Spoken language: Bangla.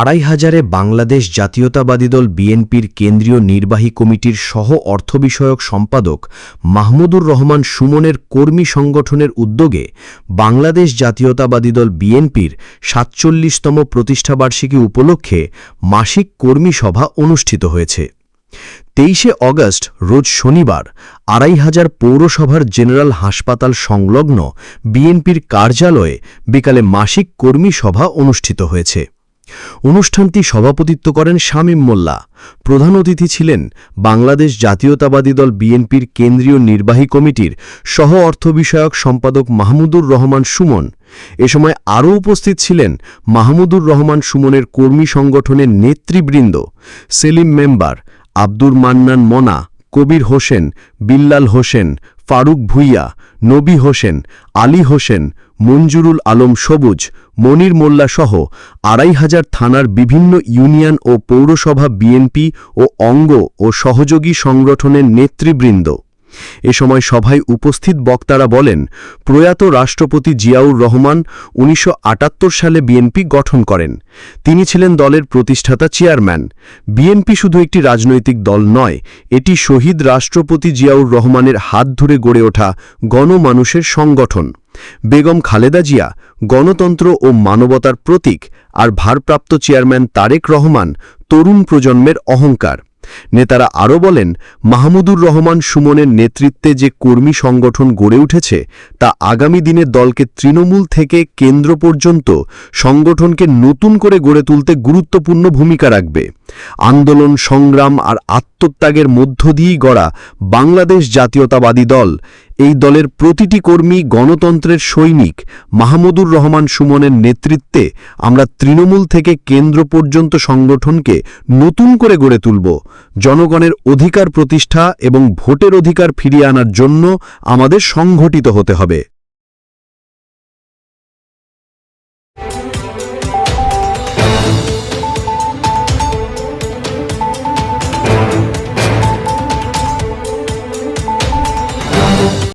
আড়াই হাজারে বাংলাদেশ জাতীয়তাবাদী দল বিএনপির কেন্দ্রীয় নির্বাহী কমিটির সহ অর্থ বিষয়ক সম্পাদক মাহমুদুর রহমান সুমনের কর্মী সংগঠনের উদ্যোগে বাংলাদেশ জাতীয়তাবাদী দল বিএনপির সাতচল্লিশতম প্রতিষ্ঠাবার্ষিকী উপলক্ষে মাসিক কর্মী সভা অনুষ্ঠিত হয়েছে। তেইশে অগস্ট, রোজ শনিবার, আড়াই হাজার পৌরসভার জেনারেল হাসপাতাল সংলগ্ন বিএনপির কার্যালয়ে বিকালে মাসিক কর্মী সভা অনুষ্ঠিত হয়েছে। অনুষ্ঠানটি সভাপতিত্ব করেন শামীম মোল্লা। প্রধান অতিথি ছিলেন বাংলাদেশ জাতীয়তাবাদী দল বিএনপির কেন্দ্রীয় নির্বাহী কমিটির সহ অর্থ বিষয়ক সম্পাদক মাহমুদুর রহমান সুমন। এ সময় আরও উপস্থিত ছিলেন মাহমুদুর রহমান সুমনের কর্মী সংগঠনের নেতৃবৃন্দ, সেলিম মেম্বার আব্দুর মান্নান মনা, কবির হোসেন, বিল্লাল হোসেন, ফারুক ভুইয়া, নবী হোসেন, আলী হোসেন মঞ্জুরুল আলম সবুজ, মনির মোল্লা সহ আড়াই হাজার থানার বিভিন্ন ইউনিয়ন ও পৌরসভা বিএনপি ও অঙ্গ ও সহযোগী সংগঠনের নেতৃবৃন্দ। এ সময় সভায় উপস্থিত বক্তারা বলেন, প্রয়াত রাষ্ট্রপতি জিয়াউর রহমান উনিশশো আটাত্তর সালে বিএনপি গঠন করেন। তিনি ছিলেন দলের প্রতিষ্ঠাতা চেয়ারম্যান। বিএনপি শুধু একটি রাজনৈতিক দল নয়, এটি শহীদ রাষ্ট্রপতি জিয়াউর রহমানের হাত ধরে গড়ে ওঠা গণমানুষের সংগঠন। বেগম খালেদা জিয়া, গণতন্ত্র ও মানবতার প্রতীক আর ভারপ্রাপ্ত চেয়ারম্যান তারেক রহমান তরুণ প্রজন্মের অহংকার। নেতারা আরও বলেন, মাহমুদুর রহমান সুমনের নেতৃত্বে যে কর্মী সংগঠন গড়ে উঠেছে, তা আগামী দিনে দলকে তৃণমূল থেকে কেন্দ্র পর্যন্ত সংগঠনকে নতুন করে গড়ে তুলতে গুরুত্বপূর্ণ ভূমিকা রাখবে। আন্দোলন, সংগ্রাম আর আত্মত্যাগের মধ্য দিয়েই গড়া বাংলাদেশ জাতীয়তাবাদী দল এই দলের প্রতিটি কর্মী গণতন্ত্রের সৈনিক। মাহমুদুর রহমান সুমনের নেতৃত্বে আমরা তৃণমূল থেকে কেন্দ্র পর্যন্ত সংগঠনকে নতুন করে গড়ে তুলব। জনগণের অধিকার প্রতিষ্ঠা এবং ভোটের অধিকার ফিরিয়ে আনার জন্য আমাদের সংঘটিত হতে হবে।